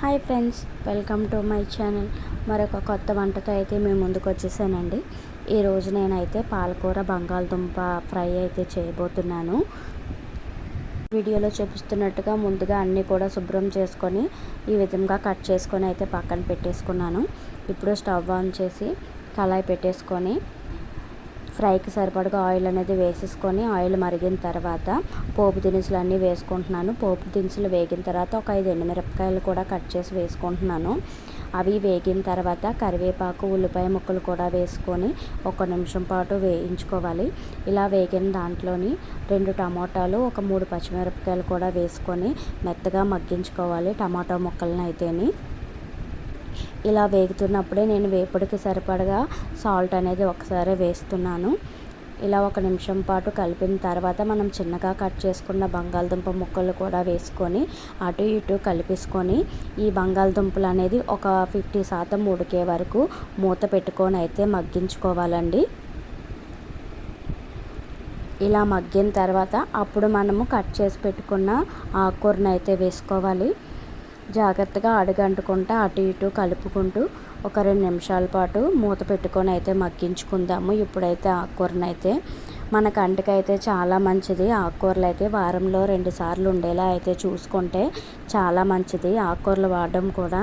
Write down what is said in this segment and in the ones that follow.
Hi friends welcome to my channel. మరొక కొత్త వంటతో అయితే మేము ముందుకు వచ్చేసానండి. ఈరోజు నేనైతే పాలకూర బంగాళదుంప ఫ్రై అయితే చేయబోతున్నాను. వీడియోలో చూపిస్తున్నట్టుగా ముందుగా అన్నీ కూడా శుభ్రం చేసుకొని ఈ విధంగా కట్ చేసుకొని అయితే పక్కన పెట్టేసుకున్నాను. ఇప్పుడు స్టవ్ ఆన్ చేసి కళాయి పెట్టేసుకొని ఫ్రైకి సరిపడగా ఆయిల్ అనేది వేసేసుకొని ఆయిల్ మరిగిన తర్వాత పోపు దినుసులు అన్నీ వేసుకుంటున్నాను. పోపు దినుసులు వేగిన తర్వాత ఒక ఐదు ఎండుమిరపకాయలు కూడా కట్ చేసి వేసుకుంటున్నాను. అవి వేగిన తర్వాత కరివేపాకు ఉల్లిపాయ ముక్కలు కూడా వేసుకొని ఒక నిమిషం పాటు వేయించుకోవాలి. ఇలా వేగిన దాంట్లోని రెండు టమాటాలు ఒక మూడు పచ్చిమిరపకాయలు కూడా వేసుకొని మెత్తగా మగ్గించుకోవాలి టమాటా ముక్కలను అయితేని. ఇలా వేగుతున్నప్పుడే నేను వేపుడికి సరిపడగా సాల్ట్ అనేది ఒకసారి వేస్తున్నాను. ఇలా ఒక నిమిషం పాటు కలిపిన తర్వాత మనం చిన్నగా కట్ చేసుకున్న బంగాళదుంప ముక్కలు కూడా వేసుకొని అటు ఇటు కలిపేసుకొని ఈ బంగాళదుంపలు అనేది ఒక ఫిఫ్టీ శాతం ఉడికే వరకు మూత పెట్టుకొని అయితే మగ్గించుకోవాలండి. ఇలా మగ్గిన తర్వాత అప్పుడు మనము కట్ చేసి పెట్టుకున్న ఆకుకూరను అయితే వేసుకోవాలి. జాగ్రత్తగా అడుగంటుకుంటా అటు ఇటు కలుపుకుంటూ ఒక రెండు నిమిషాల పాటు మూత పెట్టుకొని అయితే మగ్గించుకుందాము. ఇప్పుడైతే ఆకుకూరను అయితే మన కంటికైతే చాలా మంచిది. ఆకుకూరలు అయితే వారంలో రెండు సార్లు ఉండేలా అయితే చూసుకుంటే చాలా మంచిది. ఆకుకూరలు వాడడం కూడా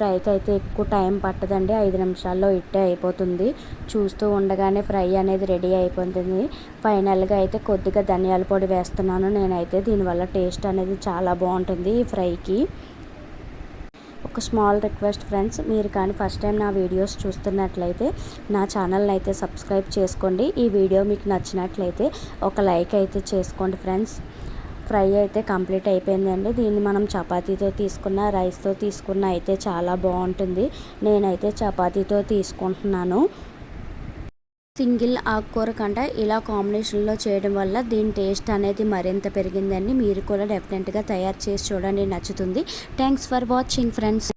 ఫ్రైకి అయితే ఎక్కువ టైం పట్టదండి. ఐదు నిమిషాల్లో ఇట్టే అయిపోతుంది. చూస్తూ ఉండగానే ఫ్రై అనేది రెడీ అయిపోతుంది. ఫైనల్గా అయితే కొద్దిగా ధనియాల పొడి వేస్తున్నాను. నేనైతే దీనివల్ల టేస్ట్ అనేది చాలా బాగుంటుంది ఈ ఫ్రైకి. ఒక స్మాల్ రిక్వెస్ట్ ఫ్రెండ్స్ మీరు కానీ ఫస్ట్ టైం నా వీడియోస్ చూస్తున్నట్లయితే నా ఛానల్ని అయితే సబ్స్క్రైబ్ చేసుకోండి. ఈ వీడియో మీకు నచ్చినట్లయితే ఒక లైక్ అయితే చేసుకోండి ఫ్రెండ్స్. ఫ్రై అయితే కంప్లీట్ అయిపోయిందండి. దీన్ని మనం చపాతీతో తీసుకున్న రైస్తో తీసుకున్న అయితే చాలా బాగుంటుంది. నేనైతే చపాతీతో తీసుకుంటున్నాను. సింగిల్ ఆకుకూర కంటే ఇలా కాంబినేషన్లో చేయడం వల్ల దీని టేస్ట్ అనేది మరింత పెరిగిందండి. మీరు కూడా డెఫినెట్గా తయారు చేసి చూడండి నచ్చుతుంది. Thanks for watching friends.